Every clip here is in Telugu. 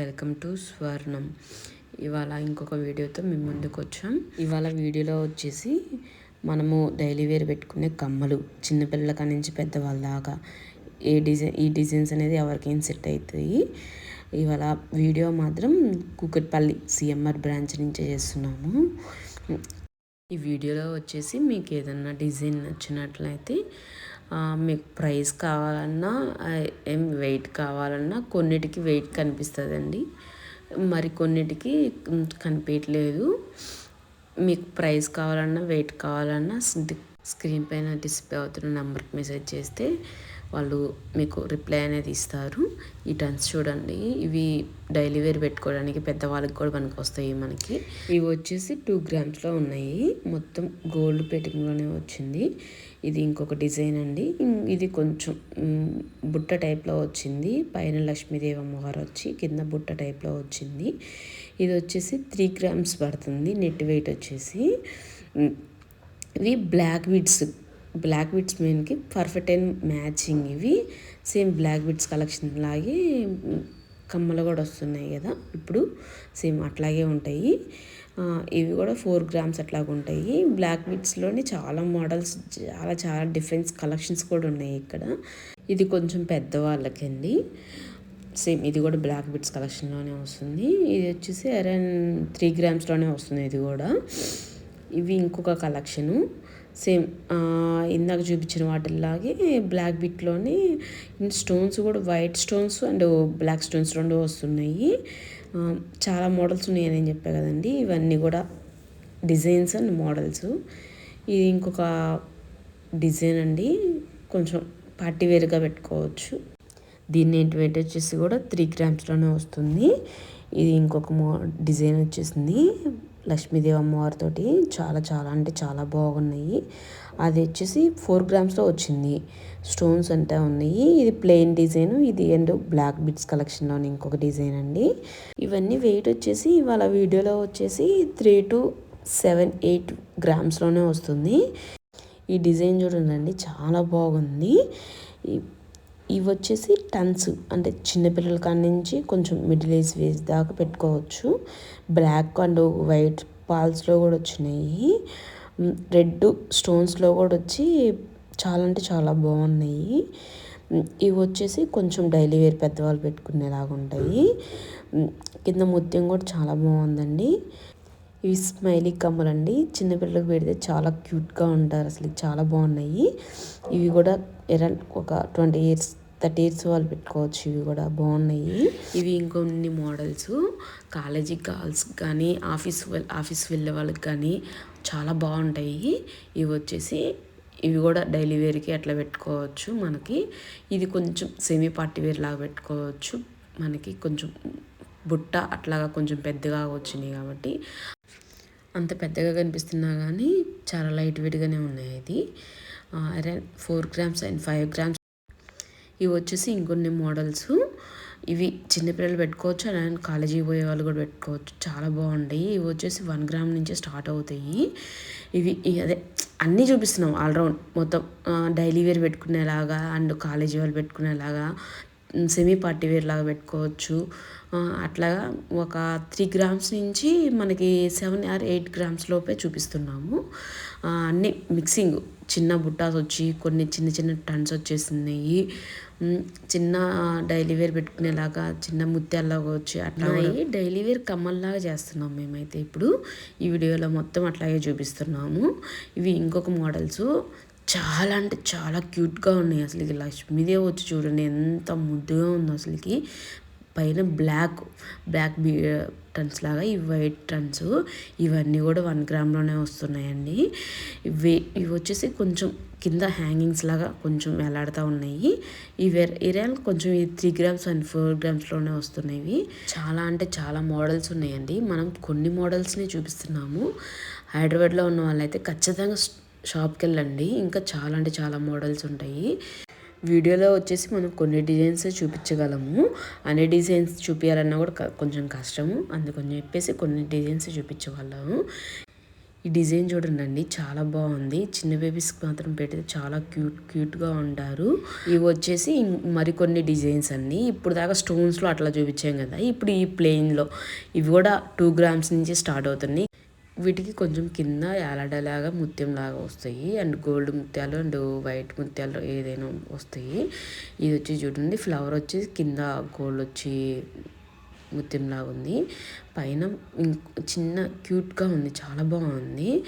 వెల్కమ్ టు స్వర్ణం. ఇవాళ ఇంకొక వీడియోతో మేము ముందుకు వచ్చాం. ఇవాళ వీడియోలో వచ్చేసి మనము డైలీ వేర్ పెట్టుకునే కమ్మలు చిన్నపిల్లల కాడి నుంచి పెద్దవాళ్ళ దాకా. ఏ డిజైన్ ఈ డిజైన్స్ అనేది ఎవరికైనా సెట్ అవుతాయి ఇవాళ వీడియో మాత్రం కూకట్పల్లి సిఎంఆర్ బ్రాంచ్ నుంచే చేస్తున్నాము. ఈ వీడియోలో వచ్చేసి మీకు ఏదన్నా డిజైన్ నచ్చినట్లయితే మీకు ప్రైస్ కావాలన్నా ఏం వెయిట్ కావాలన్నా కొన్నిటికి వెయిట్ కనిపిస్తుందండి. మరి కొన్నిటికి కనిపించట్లేదు మీకు ప్రైస్ కావాలన్నా వెయిట్ కావాలన్నా స్క్రీన్ పైన డిస్ప్లే అవుతున్న నెంబర్కి మెసేజ్ చేస్తే వాళ్ళు మీకు రిప్లై అనేది ఇస్తారు. ఈ టన్స్ చూడండి. ఇవి డైలీ వేర్ పెట్టుకోవడానికి పెద్దవాళ్ళకి కూడా పనికి వస్తాయి మనకి. ఇవి వచ్చేసి టూ గ్రామ్స్లో ఉన్నాయి. మొత్తం గోల్డ్ పెట్టింగ్లోనే వచ్చింది. ఇది ఇంకొక డిజైన్ అండి. ఇది కొంచెం బుట్ట టైప్లో వచ్చింది. పైన లక్ష్మీదేవి అమ్మవారు వచ్చి కింద బుట్ట టైప్లో వచ్చింది. ఇది వచ్చేసి త్రీ గ్రామ్స్ పడుతుంది. నెట్ వెయిట్ వచ్చేసి. ఇవి బ్లాక్ విడ్స్ బ్లాక్ బిట్స్ మెయిన్కి పర్ఫెక్ట్ అండ్ మ్యాచింగ్ ఇవి. సేమ్ బ్లాక్ బిట్స్ కలెక్షన్ లాగే కమ్మలు కూడా వస్తున్నాయి కదా ఇప్పుడు. సేమ్ అట్లాగే ఉంటాయి. ఇవి కూడా ఫోర్ గ్రామ్స్ అట్లాగా ఉంటాయి. బ్లాక్ బిట్స్లోని చాలా మోడల్స్ చాలా చాలా డిఫరెన్స్ కలెక్షన్స్ కూడా ఉన్నాయి ఇక్కడ. ఇది కొంచెం పెద్దవాళ్ళకండి. సేమ్ ఇది కూడా బ్లాక్ బిట్స్ కలెక్షన్లోనే వస్తుంది. ఇది వచ్చేసి అరౌండ్ త్రీ గ్రామ్స్లోనే వస్తుంది ఇది కూడా. ఇవి ఇంకొక కలెక్షను. సేమ్ ఇందాక చూపించిన వాటిలాగే బ్లాక్ బిట్లోని స్టోన్స్ కూడా white stones and black stones రెండు వస్తున్నాయి. చాలా మోడల్స్ ఉన్నాయని నేను చెప్పా కదండి. ఇవన్నీ కూడా డిజైన్స్ అండ్ మోడల్స్. ఇది ఇంకొక డిజైన్ అండి. కొంచెం పార్టీ వేర్గా పెట్టుకోవచ్చు. దీన్ని ఏంటి వెయిట్ వచ్చేసి కూడా త్రీ గ్రామ్స్లోనే వస్తుంది. ఇది ఇంకొక మో డిజైన్ వచ్చేసింది. లక్ష్మీదేవి అమ్మవారితోటి చాలా చాలా అంటే చాలా బాగున్నాయి. అది వచ్చేసి ఫోర్ గ్రామ్స్లో వచ్చింది. స్టోన్స్ అంటే ఉన్నాయి. ఇది ప్లెయిన్ డిజైన్. ఇది అండ్ బ్లాక్ బిట్స్ కలెక్షన్లోని ఇంకొక డిజైన్ అండి. ఇవన్నీ వెయిట్ వచ్చేసి ఇవాళ వీడియోలో వచ్చేసి త్రీ టు సెవెన్ ఎయిట్ గ్రామ్స్లోనే వస్తుంది. ఈ డిజైన్ చూడండి చాలా బాగుంది. ఇవి వచ్చేసి టన్స్. అంటే చిన్నపిల్లల కాడి నుంచి కొంచెం మిడిల్ ఏజ్ వేజ్ దాకా పెట్టుకోవచ్చు. బ్లాక్ అండ్ వైట్ పాల్స్లో కూడా వచ్చినాయి. రెడ్ స్టోన్స్లో కూడా వచ్చి చాలా అంటే చాలా బాగున్నాయి. ఇవి వచ్చేసి కొంచెం డైలీ వేర్ పెద్దవాళ్ళు పెట్టుకునేలాగా ఉంటాయి. కింద ముత్యం కూడా చాలా బాగుందండి. ఇవి స్మైలీ కమ్మలండి. చిన్నపిల్లలకు పెడితే చాలా క్యూట్గా ఉంటారు. అసలు చాలా బాగున్నాయి. ఇవి కూడా ఎర ఒక ట్వంటీ ఇయర్స్ థర్టీ ఇయర్స్ వాళ్ళు పెట్టుకోవచ్చు. ఇవి కూడా బాగున్నాయి. ఇవి ఇంకొన్ని మోడల్స్. కాలేజీ గర్ల్స్ కానీ ఆఫీస్ ఆఫీస్ వెళ్ళే వాళ్ళకి కానీ చాలా బాగుంటాయి. ఇవి వచ్చేసి ఇవి కూడా డైలీ వేర్కి అట్లా పెట్టుకోవచ్చు మనకి. ఇది కొంచెం సెమీ పార్టీ వేర్ లాగా పెట్టుకోవచ్చు మనకి. కొంచెం బుట్ట అట్లాగా కొంచెం పెద్దగా వచ్చినాయి కాబట్టి. అంత పెద్దగా కనిపిస్తున్నా కానీ చాలా లైట్ వెయిట్గానే ఉన్నాయి. ఇది అరే four grams and five grams ఇవి వచ్చేసి ఇంకొన్ని మోడల్స్. ఇవి చిన్నపిల్లలు పెట్టుకోవచ్చు అండ్ కాలేజీ పోయే వాళ్ళు కూడా పెట్టుకోవచ్చు. చాలా బాగుంటాయి. ఇవి వచ్చేసి వన్ గ్రామ్ నుంచి స్టార్ట్ అవుతాయి. ఇవి అదే అన్నీ చూపిస్తున్నాం ఆల్రౌండ్ మొత్తం డైలీ వేర్ పెట్టుకునేలాగా అండ్ కాలేజీ వాళ్ళు పెట్టుకునేలాగా సెమీ పార్టీ వేర్ లాగా పెట్టుకోవచ్చు. అట్లాగా ఒక త్రీ గ్రామ్స్ నుంచి మనకి సెవెన్ ఆర్ ఎయిట్ గ్రామ్స్ లోపే చూపిస్తున్నాము. అన్నీ మిక్సింగ్ చిన్న బుట్టాస్ వచ్చి కొన్ని చిన్న చిన్న టన్స్ వచ్చేసినాయి. చిన్న డైలీ వేర్ పెట్టుకునేలాగా చిన్న ముత్యాల్లాగా వచ్చి అట్లా డైలీ వేర్ కమ్మల్లాగా చేస్తున్నాం మేమైతే ఇప్పుడు. ఈ వీడియోలో మొత్తం అట్లాగే చూపిస్తున్నాము. ఇవి ఇంకొక మోడల్స్ చాలా అంటే చాలా క్యూట్గా ఉన్నాయి అసలుకి లక్ష్మీదేవి వచ్చి చూడండి ఎంత ముద్దుగా ఉందో అసలుకి. పైన బ్లాక్ బ్లాక్ బీ టన్స్ లాగా ఈ వైట్ టన్స్. ఇవన్నీ కూడా వన్ గ్రామ్లోనే వస్తున్నాయండి. ఇవి ఇవి వచ్చేసి కొంచెం కింద హ్యాంగింగ్స్ లాగా కొంచెం వేలాడుతూ ఉన్నాయి. ఈ వెర్ ఇరాల్ కొంచెం ఈ త్రీ గ్రామ్స్ అండ్ ఫోర్ గ్రామ్స్లోనే వస్తున్నాయి. చాలా అంటే చాలా మోడల్స్ ఉన్నాయండి. మనం కొన్ని మోడల్స్ని చూపిస్తున్నాము. హైదరాబాద్లో ఉన్న వాళ్ళైతే ఖచ్చితంగా షాప్కి వెళ్ళండి ఇంకా చాలా అంటే చాలా మోడల్స్ ఉంటాయి. వీడియోలో వచ్చేసి మనం కొన్ని డిజైన్స్ చూపించగలము. అన్ని డిజైన్స్ చూపించాలన్నా కూడా కొంచెం కష్టము. అందుకని చెప్పేసి కొన్ని డిజైన్స్ చూపించగలము. ఈ డిజైన్ చూడండి చాలా బాగుంది. చిన్న బేబీస్కి మాత్రం పెడితే చాలా క్యూట్ క్యూట్గా ఉంటారు. ఇవి వచ్చేసి మరికొన్ని డిజైన్స్ అండి. ఇప్పుడు దాకా స్టోన్స్లో అట్లా చూపించాం కదా. ఇప్పుడు ఈ ప్లెయిన్లో ఇవి కూడా టూ గ్రామ్స్ నుంచి స్టార్ట్ అవుతున్నాయి. వీటికి కొంచెం కింద యాలడలాగా ముత్యం లాగా వస్తాయి. అండ్ గోల్డ్ ముత్యాలు అండ్ వైట్ ముత్యాలు ఏదైనా వస్తాయి. ఇది వచ్చి చూడండి ఫ్లవర్ వచ్చి కింద గోల్డ్ వచ్చి ముత్యం లాగా ఉంది. పైన ఇం- చిన్న క్యూట్గా ఉంది చాలా బాగుంది.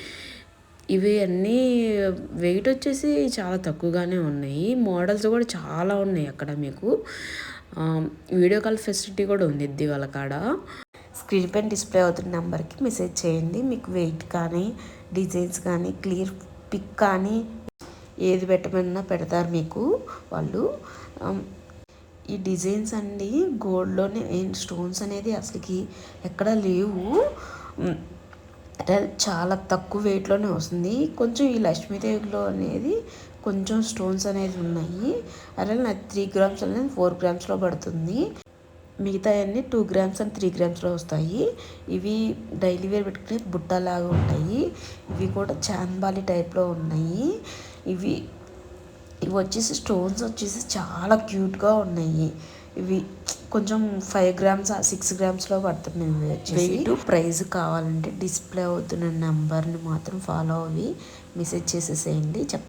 ఇవి అన్నీ వెయిట్ వచ్చేసి చాలా తక్కువగానే ఉన్నాయి. మోడల్స్ కూడా చాలా ఉన్నాయి అక్కడ మీకు. వీడియో కాల్ ఫెసిలిటీ కూడా ఉంది ఇది వాళ్ళ కాడ. స్క్రీన్ పైన డిస్ప్లే అవుతున్న నెంబర్కి మెసేజ్ చేయండి. మీకు వెయిట్ కానీ డిజైన్స్ కానీ క్లియర్ పిక్ కానీ ఏది పెట్టమన్నా పెడతారు మీకు వాళ్ళు. ఈ డిజైన్స్ అండి గోల్డ్లోనే స్టోన్స్ అనేది అసలుకి ఎక్కడ లేవు. చాలా తక్కువ వెయిట్లోనే వస్తుంది. కొంచెం ఈ లక్ష్మీదేవిలో అనేది కొంచెం స్టోన్స్ అనేది ఉన్నాయి. అలాగే నాకు త్రీ గ్రామ్స్ అనేది ఫోర్ గ్రామ్స్లో పడుతుంది. మిగతా అన్నీ టూ గ్రామ్స్ అండ్ త్రీ గ్రామ్స్లో వస్తాయి. ఇవి డైలీ వేర్ పెట్టుకునే బుట్టలాగా ఉంటాయి. ఇవి కూడా చాన్బాలి టైప్లో ఉన్నాయి. ఇవి ఇవి వచ్చేసి స్టోన్స్ వచ్చేసి చాలా క్యూట్గా ఉన్నాయి. ఇవి కొంచెం ఫైవ్ గ్రామ్స్ సిక్స్ గ్రామ్స్లో పడుతున్నాయి ఇవి వచ్చేసి. ప్రైజ్ కావాలంటే డిస్ప్లే అవుతున్న నెంబర్ని మాత్రం ఫాలో అవి మెసేజ్ చేసేసేయండి. చెప్